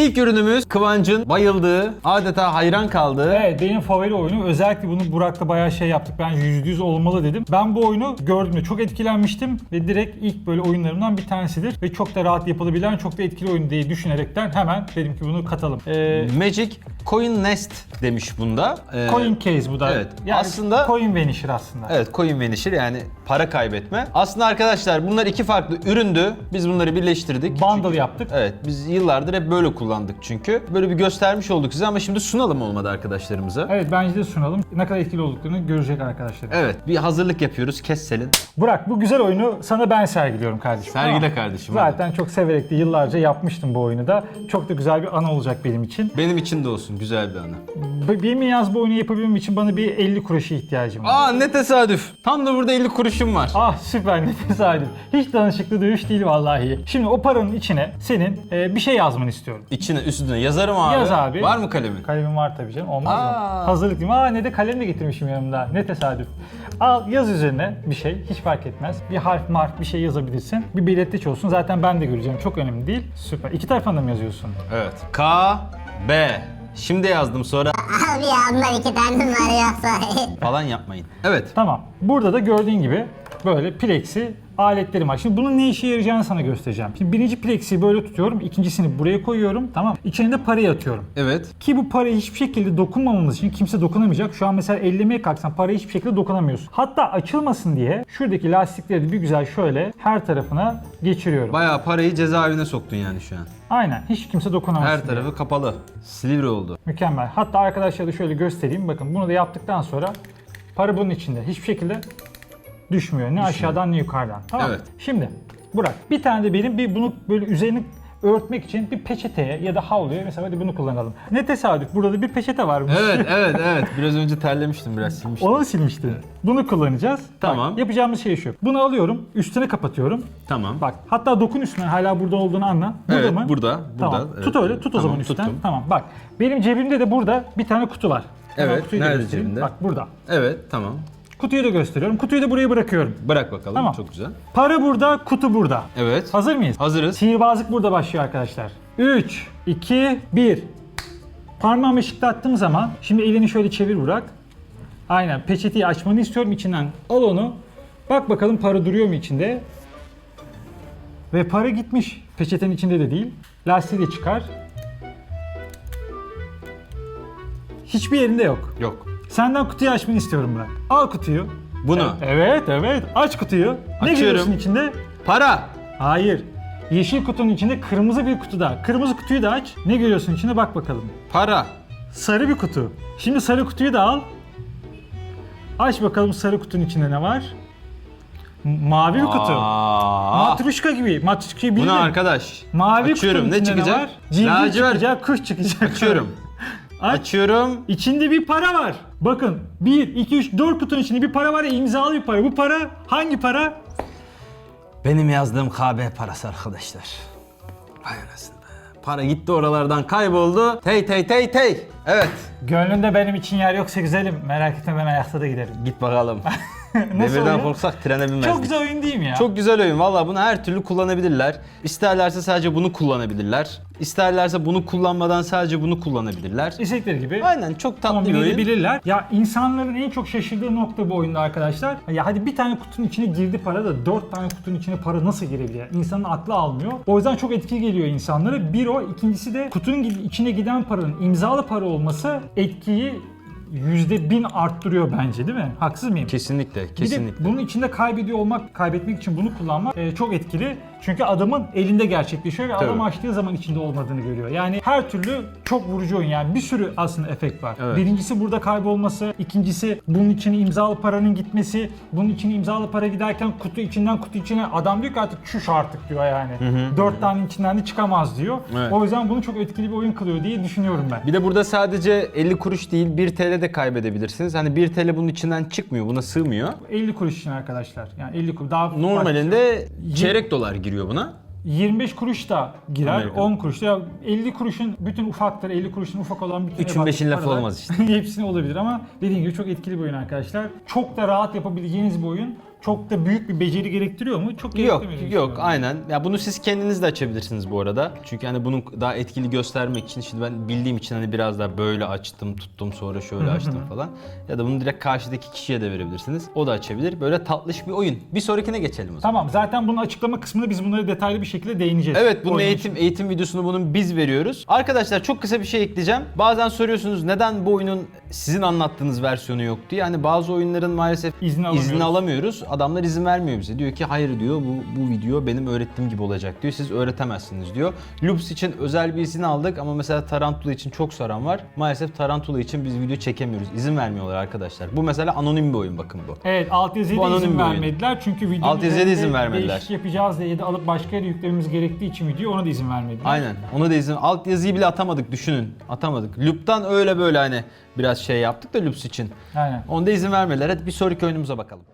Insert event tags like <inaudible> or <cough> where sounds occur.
İlk ürünümüz Kıvancın bayıldığı, adeta hayran kaldığı. Evet benim favori oyunu. Özellikle bunu Burak'ta bayağı şey yaptık. Ben %100 olmalı dedim. Ben bu oyunu gördüğümde çok etkilenmiştim. Ve direkt ilk böyle oyunlarımdan bir tanesidir. Ve çok da rahat yapılabilen, çok da etkili oyun diye düşünerekten hemen dedim ki bunu katalım. Ee, Magic Coin Nest demiş bunda. Ee, coin case bu da. evet. Yani Aslında- coin vanisher aslında. Evet coin vanisher yani para kaybetme. Aslında arkadaşlar bunlar iki farklı üründü. Biz bunları birleştirdik. Bundle yaptık. Evet biz yıllardır hep böyle kullandık çünkü. Böyle bir göstermiş olduk size ama şimdi sunalım olmadı arkadaşlarımıza. Evet bence de sunalım. Ne kadar etkili olduklarını görecek arkadaşlar. Evet bir hazırlık yapıyoruz. Kes Selin. Burak bu güzel oyunu sana ben sergiliyorum kardeşim. Sergile Tamam. kardeşim, hadi. Zaten çok severek de yıllarca yapmıştım bu oyunu da. Çok da güzel bir anı olacak benim için. Benim için de olsun güzel bir anı. B- Benim yaz bu oyunu yapabilmem için bana bir 50 kuruşa ihtiyacım var. Aa ne tesadüf. Tam da burada 50 kuruşum var. Ah süper ne tesadüf. Hiç danışıklı dövüş değil vallahi. Şimdi o paranın içine senin e, bir şey yazmanı istiyorum. İçine üstüne yazarım abi. Yaz abi. Var mı kalemin? Kalemim var tabii canım olmaz mı? Aa. Hazırlık değil mi? Aa ne de kalem de getirmişim yanımda. Ne tesadüf. Al yaz üzerine bir şey hiç fark etmez. Bir harf marf bir şey yazabilirsin. Bir belirteç olsun zaten ben de göreceğim çok önemli değil. Süper. İki taraftan da mı yazıyorsun? Evet. K, B. Şimdi yazdım sonra Abi ya ondan iki tane var yoksa. falan yapmayın. Evet. Tamam. Burada da gördüğün gibi böyle plexi aletlerim var. Şimdi bunun ne işe yarayacağını sana göstereceğim. Şimdi birinci plexi böyle tutuyorum. ikincisini buraya koyuyorum. Tamam. İçine de parayı atıyorum. Evet. Ki bu paraya hiçbir şekilde dokunmamamız için kimse dokunamayacak. Şu an mesela ellemeye kalksan paraya hiçbir şekilde dokunamıyorsun. Hatta açılmasın diye şuradaki lastikleri de bir güzel şöyle her tarafına geçiriyorum. Bayağı parayı cezaevine soktun yani şu an. Aynen. Hiç kimse dokunamasın Her diye. tarafı kapalı. Silivri oldu. Mükemmel. Hatta arkadaşlara da şöyle göstereyim. Bakın bunu da yaptıktan sonra para bunun içinde. Hiçbir şekilde düşmüyor. Ne aşağıdan ne yukarıdan. Tamam mı? Evet. Şimdi Burak bir tane de benim bir bunu böyle üzerini örtmek için bir peçeteye ya da havluya mesela hadi bunu kullanalım. Ne tesadüf burada da bir peçete varmış. Evet, <laughs> evet, evet. Biraz önce terlemiştim, biraz silmiştim. Onu silmiştin. Bunu kullanacağız. Tamam. Bak, yapacağımız şey şu. Bunu alıyorum, üstüne kapatıyorum. Tamam. Bak hatta dokun üstüne hala burada olduğunu anla. Burada Evet, mı? burada, Tamam. burada. Evet, tut öyle, tut o Tamam, zaman üstten. tuttum. Tamam bak. Benim cebimde de burada bir tane kutu var. Hemen Evet, kutuyu da nerede göstereyim. cebinde? Bak burada. Evet, tamam. Kutuyu da gösteriyorum. Kutuyu da buraya bırakıyorum. Bırak bakalım. Tamam. Çok güzel. Para burada, kutu burada. Evet. Hazır mıyız? Hazırız. Sihirbazlık burada başlıyor arkadaşlar. 3, 2, 1. Parmağımı ışıkta attığım zaman, şimdi elini şöyle çevir Burak. Aynen peçeteyi açmanı istiyorum içinden. Al onu. Bak bakalım para duruyor mu içinde. Ve para gitmiş. Peçetenin içinde de değil. Lastiği de çıkar. Hiçbir yerinde yok. Yok. Senden kutuyu açmanı istiyorum Burak. Al kutuyu. Bunu. Evet evet aç kutuyu. Ne Açıyorum. görüyorsun içinde? Para. Hayır. Yeşil kutunun içinde kırmızı bir kutuda. Kırmızı kutuyu da aç. Ne görüyorsun içinde bak bakalım. Para. Sarı bir kutu. Şimdi sarı kutuyu da al. Aç bakalım sarı kutunun içinde ne var? M- Mavi bir kutu. Aa. Matruşka gibi. Matruşkayı Bu bildin. ne arkadaş? Mavi Açıyorum. kutunun Ne içinde çıkacak? var? Civciv Lacivert. çıkacak, kuş çıkacak. Açıyorum. <laughs> Aç. Açıyorum. İçinde bir para var. Bakın 1, 2, 3, 4 kutunun içinde bir para var ya imzalı bir para. Bu para hangi para? Benim yazdığım KB parası arkadaşlar. Vay anasını be. Para gitti oralardan kayboldu. Tey tey tey tey. Evet. Gönlünde benim için yer yoksa güzelim. Merak etme ben ayakta da giderim. Git bakalım. <laughs> <laughs> Demirden oyun? korksak trene binmezdik. Çok güzel oyun değil mi ya? Çok güzel oyun. Valla bunu her türlü kullanabilirler. İsterlerse sadece bunu kullanabilirler. İsterlerse bunu kullanmadan sadece bunu kullanabilirler. İstedikleri gibi. Aynen çok tatlı bir oyun. edebilirler. Ya insanların en çok şaşırdığı nokta bu oyunda arkadaşlar. Ya hadi bir tane kutunun içine girdi para da dört tane kutunun içine para nasıl girebilir? İnsanın aklı almıyor. O yüzden çok etkili geliyor insanlara. Bir o, ikincisi de kutunun içine giden paranın imzalı para olması etkiyi yüzde bin arttırıyor bence değil mi? Haksız mıyım? Kesinlikle, Bir de kesinlikle. bunun içinde kaybediyor olmak, kaybetmek için bunu kullanmak e, çok etkili. Çünkü adamın elinde gerçekleşiyor ve adam Tabii. açtığı zaman içinde olmadığını görüyor. Yani her türlü çok vurucu oyun yani bir sürü aslında efekt var. Evet. Birincisi burada kaybolması, ikincisi bunun içine imzalı paranın gitmesi, bunun içine imzalı para giderken kutu içinden kutu içine adam diyor ki artık şuş artık diyor yani. Dört tane içinden de çıkamaz diyor. Evet. O yüzden bunu çok etkili bir oyun kılıyor diye düşünüyorum ben. Bir de burada sadece 50 kuruş değil 1 TL de kaybedebilirsiniz. Hani 1 TL bunun içinden çıkmıyor, buna sığmıyor. 50 kuruş için arkadaşlar. Yani 50 kuruş. Daha Normalinde çeyrek dolar giriyor buna. 25 kuruş da girer, Amerika. 10 kuruş da. Ya 50 kuruşun bütün ufaktır, 50 kuruşun ufak olan bütün Üçün beşin lafı olmaz işte. <laughs> hepsine olabilir ama dediğim gibi çok etkili bir oyun arkadaşlar. Çok da rahat yapabileceğiniz bir oyun. Çok da büyük bir beceri gerektiriyor mu? Çok Yok gerektirmiyor. diye yok aynen. Ya bunu siz kendiniz de açabilirsiniz bu arada. Çünkü hani bunu daha etkili göstermek için şimdi ben bildiğim için hani biraz daha böyle açtım, tuttum sonra şöyle açtım falan. Ya da bunu direkt karşıdaki kişiye de verebilirsiniz. O da açabilir. Böyle tatlış bir oyun. Bir sonrakine geçelim o zaman. Tamam zaten bunun açıklama kısmında biz bunları detaylı bir şekilde değineceğiz. Evet bunun Oyun eğitim eğitim videosunu bunun biz veriyoruz. Arkadaşlar çok kısa bir şey ekleyeceğim. Bazen soruyorsunuz neden bu oyunun sizin anlattığınız versiyonu yok diye. Hani bazı oyunların maalesef İzni alamıyoruz. izni alamıyoruz. Adamlar izin vermiyor bize. Diyor ki hayır diyor bu, bu video benim öğrettiğim gibi olacak diyor. Siz öğretemezsiniz diyor. Loops için özel bir izin aldık ama mesela Tarantula için çok soran var. Maalesef Tarantula için biz video çekemiyoruz. İzin vermiyorlar arkadaşlar. Bu mesela anonim bir oyun bakın bu. Evet alt yazıya Bu da anonim izin bir oyun. vermediler çünkü videonun Alt yazıya da izin vermediler. değişik yapacağız diye ya da alıp başka yere yüklememiz gerektiği için video ona da izin vermediler. Aynen. Ona da izin. Alt yazıyı bile atamadık düşünün. Atamadık. Loop'tan öyle böyle hani biraz şey yaptık da Loops için. Aynen. Onda izin vermediler. Hadi bir sonraki oyunumuza bakalım.